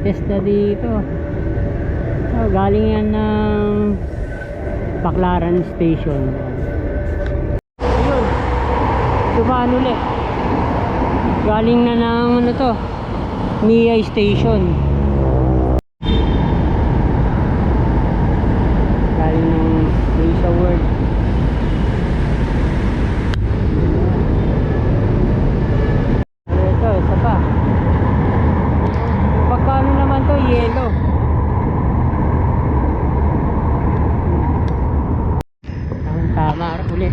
Nagtitest na dito. So, galing yan ng Baclaran Station. Ayun. Dumaan ulit. Galing na ng ano to, Nia Station. Galing ng Asia World. Ito, isa pa. Pagkano naman to, yellow. Tama, tama ulit.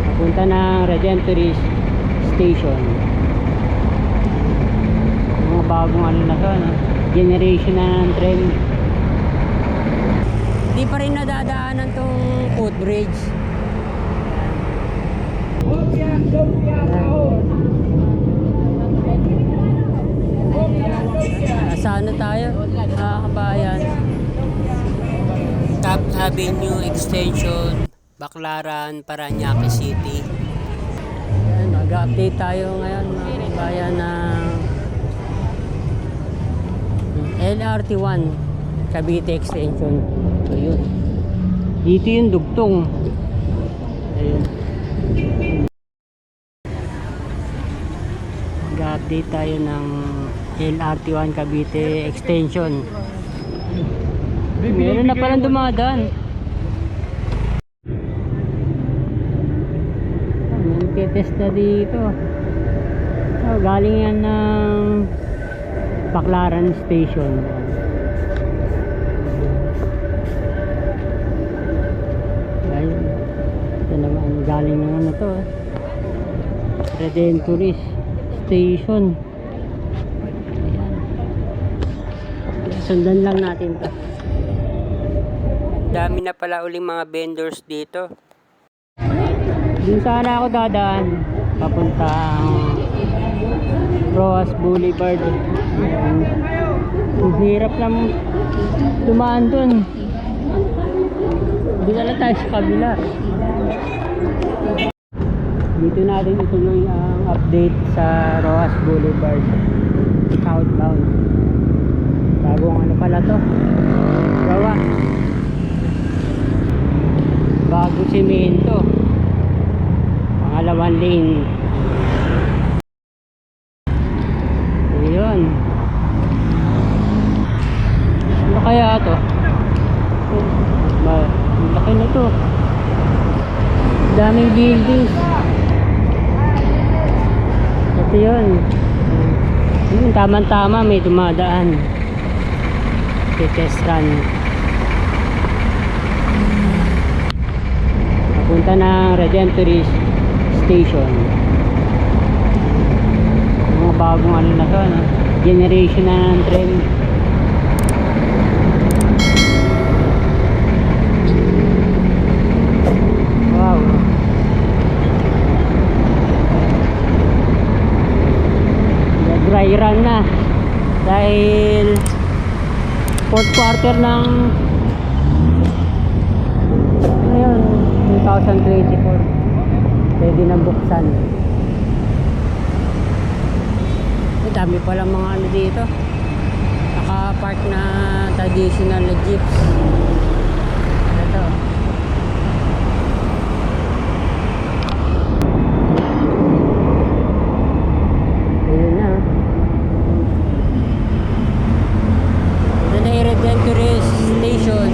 Papunta Redemptorist Station. Mga bagong ano na to, no? generation na ng tren. Di pa rin nadadaanan tong footbridge. Saan na tayo? Mga kabayan. Top Avenue Extension, Baclaran, Paranaque City. Mag-update tayo ngayon mga kabayan ng LRT1 Cavite Extension. So yun. Dito yung dugtong. Ayun. Mag-update tayo ng LRT1 Cavite Extension. Meron na palang dumadaan. Nagtitest na dito. So, galing yan ng Baclaran Station. Ayun. Ito naman, galing ng ano to. eh. Redemptorist Station. Ayan. Sundan lang natin to. Dami na pala uling mga vendors dito. Dun sana ako dadaan. Papuntang Roas Boulevard. Ang hirap lang dumaan dun. Doon na tayo sa kabila. Dito natin ituloy ang update sa Roas Boulevard. Southbound. Bagong ano pala to? Gawa. Bago simento. Pangalawang lane. Ayun. Ano kaya to? Laki na to. Daming buildings. Ito yun. Yun, tama-tama may dumadaan. Test run. Papunta ng Redemptorist Station. Mga bagong ano na to, no? generation na ng tren. Wow. Dry na. Dahil fourth quarter ng ayun, 2024. Pwede na buksan. Ang dami palang mga ano dito. Naka-park na traditional na jeeps. Ito. Ayun na. Ito na yung Redemptorist Station.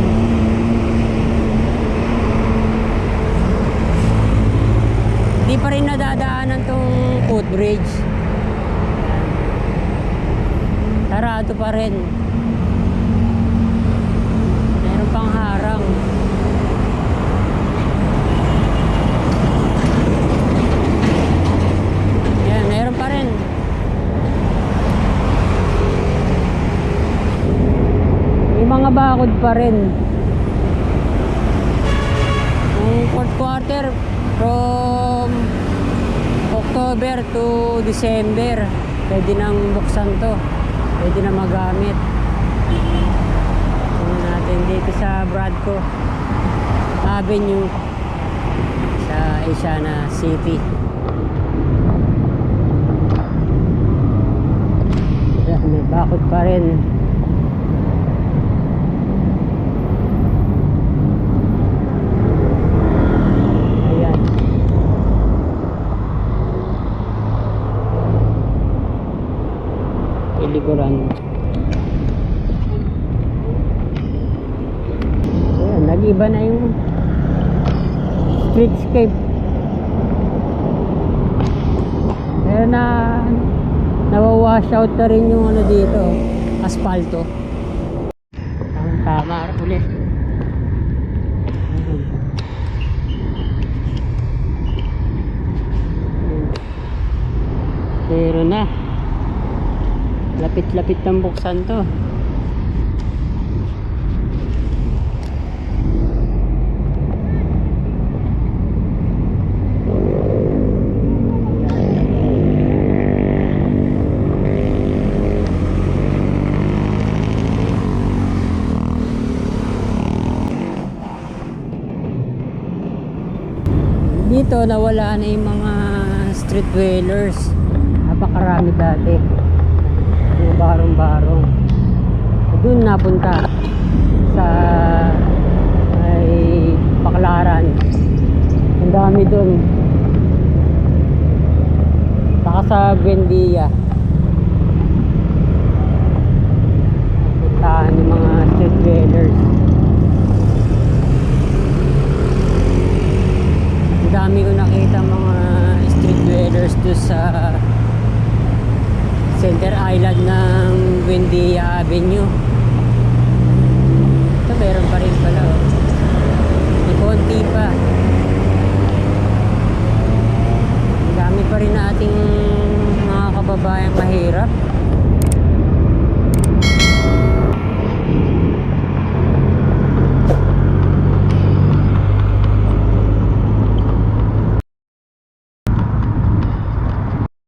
Di pa rin nadadaanan tong footbridge. Sarado pa rin. Meron pang harang. Yan, meron pa rin. May mga bakod pa rin. Yung fourth quarter from October to December pwede nang buksan to pwede na magamit tingnan natin dito sa Bradco Avenue sa Mariciana City. May bakod pa rin. Ayan. Ilikuran. Ayan, nag-iba na yung streetscape. Kaya na nawawash out na rin yung ano dito, asfalto. Ang tama ulit. Pero na. Lapit-lapit ng buksan to. Dito nawala na yung mga street dwellers. Napakarami dati. Barong-barong. Doon napunta sa ay Baklaran. Ang dami doon. Saka sa Buendia. Puntahan yung mga street dwellers. Ang dami ko nakita mga street dwellers doon sa Center Island ng Buendia Avenue. Ito meron pa rin pala. Oh. May konti pa. Ang dami pa rin nating mga mahirap.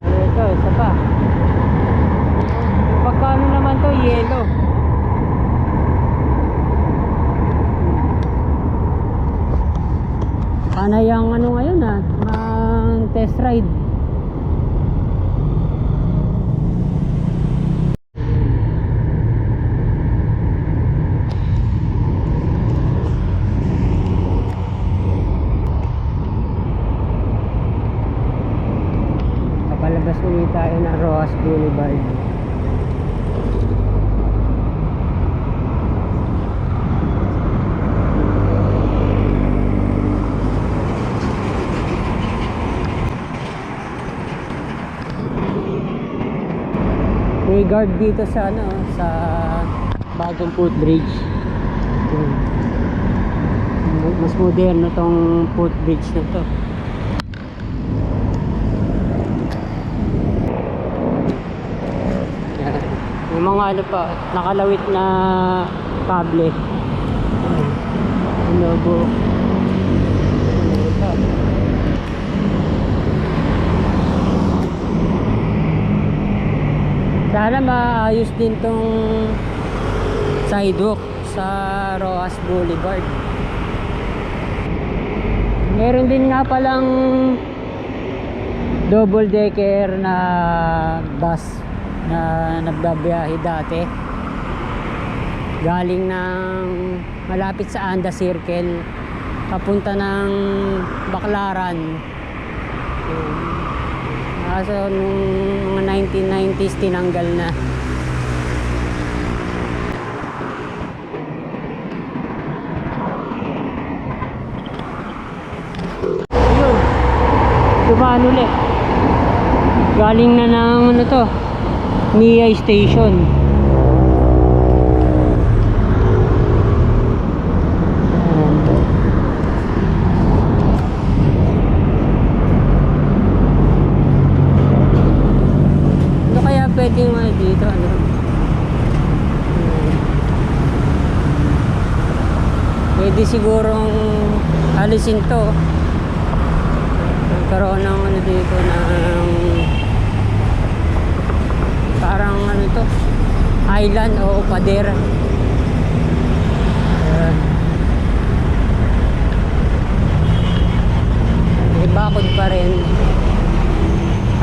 Ito, isa pa. Pagkano naman to, yellow. Panay ang ano ngayon ah, ang test ride. Kapalabas ulit Roas Boulevard. May guard dito sa ano, sa bagong footbridge. Mas moderno tong footbridge na to. Yan. Yung mga ano pa, nakalawit na kable. Ano pa? Sana maayos din tong sidewalk sa Roas Boulevard. Meron din nga palang double decker na bus na nagbabiyahe dati. Galing ng malapit sa Anda Circle papunta ng Baklaran. Kaso nung mga 1990s tinanggal na. Ayun. Dumaan ulit. Galing na ng ano to. Nia Station. Ano kaya pwedeng ano dito ano? Pwede sigurong alisin to. Nagkaroon ng ano dito ng parang ano to island o pader. Ayan.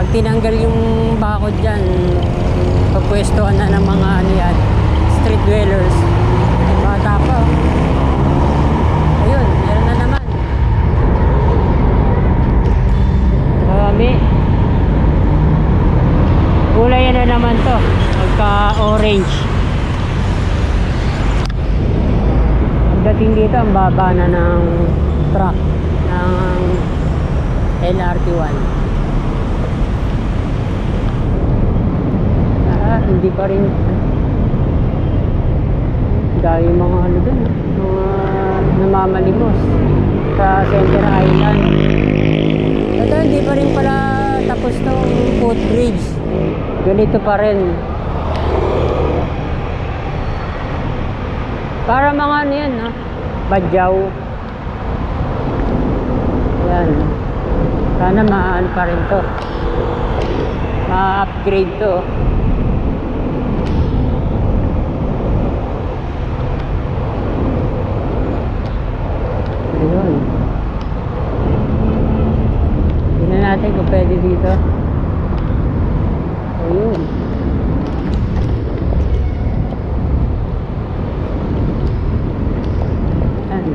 tinanggal yung bakod dyan, pagpwestuhan na ng mga ano yan, street dwellers. Bata pa. oh. Ayun, meron na naman. Marami. Kulay ano naman to, pagka-orange. Pagdating dito, ang baba na ng truck ng LRT1. Ah, hindi pa rin. Dahil mga ano dun, ah, mga namamalimos sa Center Island. Ito, hindi pa rin pala tapos tong footbridge. Ganito pa rin. Para mga ano yan, ha? Badyaw. Yan. Sana maan pa rin to. Ma-upgrade to. Ayun. Tingnan natin kung pwede dito. Ayun. Yan.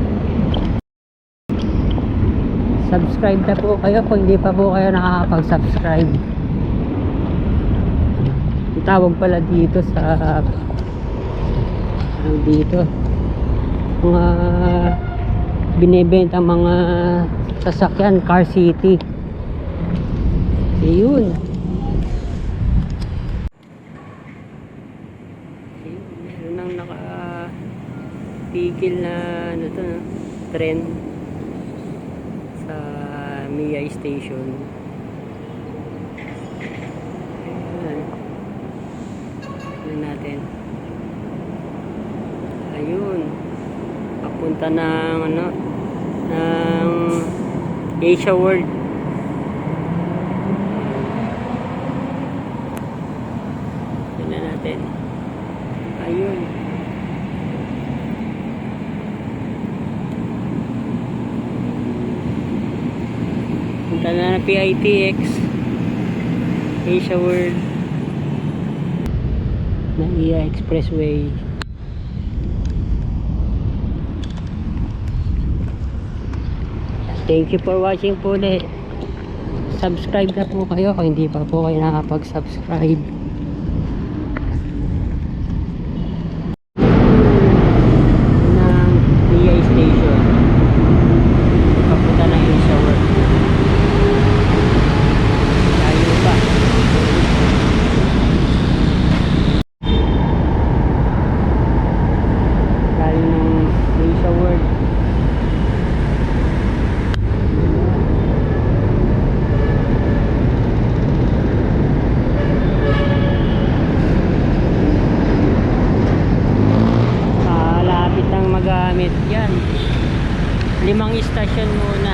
Subscribe na po kayo kung hindi pa po kayo nakakapag-subscribe. Tawag pala dito sa dito mga binibenta mga sasakyan car city ayun ayun meron ang naka na ano to no? tren sa Mia Station. Ayun Tignan natin. Ayun. Papunta ng ano ng Asia World tignan natin ayun punta na ng PITX Asia World iya Expressway Thank you for watching po ulit. Subscribe na po kayo kung hindi pa po kayo nakapag-subscribe. ng PI Station. Papunta ng Asia World. Tayo pa. Tayo ng Asia World. Malapit ang